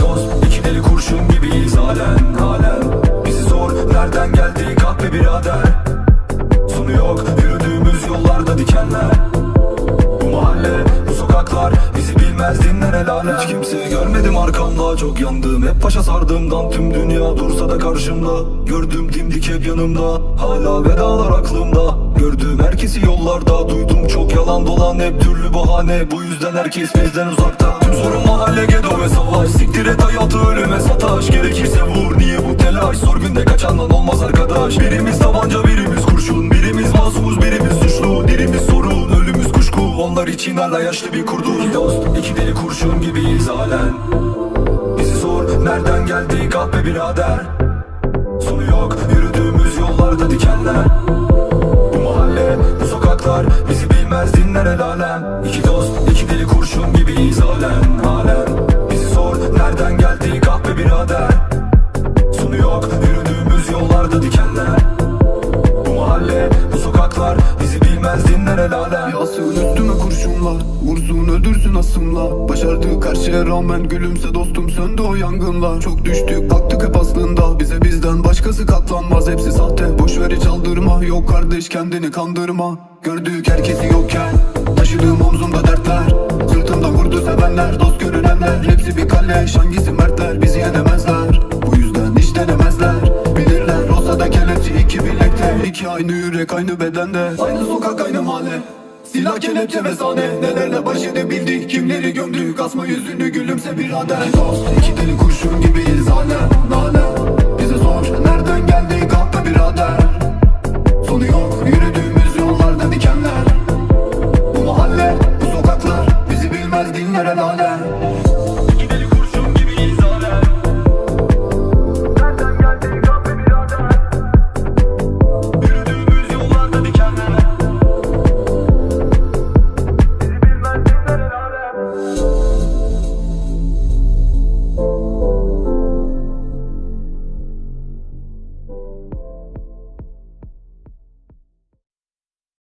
dost, halen halen Bizi sor nereden geldi? Kahpe birader. Sonu yok yürüdüğümüz yollarda dikenler. Bu mahalle, bu sokaklar bizi bilmez dinlen el alem Hiç kimseyi görmedim arkamda çok yandım. Hep başa sardığımdan tüm dünya dursa da karşımda. Gördüm dimdik hep yanımda hala vedalar aklımda. Gördüğüm herkesi yollarda duydum çok yalan dolan. Hep türlü bahane bu yüzden herkes bizden uzakta. Tüm sorun mahalle gedo ve savaş. Siktir et hayatı ölüme arkadaş Birimiz tabanca birimiz kurşun. Birimiz masumuz birimiz suçlu. Dirimiz sorun ölümüz kuşku. Onlar için hala yaşlı bir kurdu İki dost iki deli kurşun gibiyiz halen. Bizi sor nereden geldi kahpe birader? Sonu yok yürüdüğümüz yollarda dikenler. Bu mahalle bu sokaklar bizi bilmez dinler el alem. İki dost iki deli kurşun gibiyiz halen yollarda dikenler. Bu mahalle bu sokaklar bizi bilmez dinler el alem. Yasın üstüme kurşunla Vursun öldürsün asımla. Başardık her şeye rağmen Gülümse dostum söndü o yangınla Çok düştük baktık hep aslında. Bize bizden başkası katlanmaz Hepsi sahte. Boş ver hiç aldırma. Yok kardeş kendini kandırma. Gördük herkesi yokken Taşıdığım omzumda dertler. Sırtımda vurdu sevenler Dost görünenler Hepsi bir kalleş Hangisi mertler? Bizi yenemezler iki bilekte İki aynı yürek aynı bedende. Aynı sokak aynı mahalle. Silah kelepçe ve sahne. Nelerle baş edebildik? Kimleri gömdük? Asma yüzünü gülümse birader dost iki deli kurşun gibiyiz hala Nale bize sor. Nereden geldi? Kahpe birader. Sonu yok. Yürüdüğümüz yollarda dikenler. Bu mahalle bu sokaklar bizi bilmez dinler el alem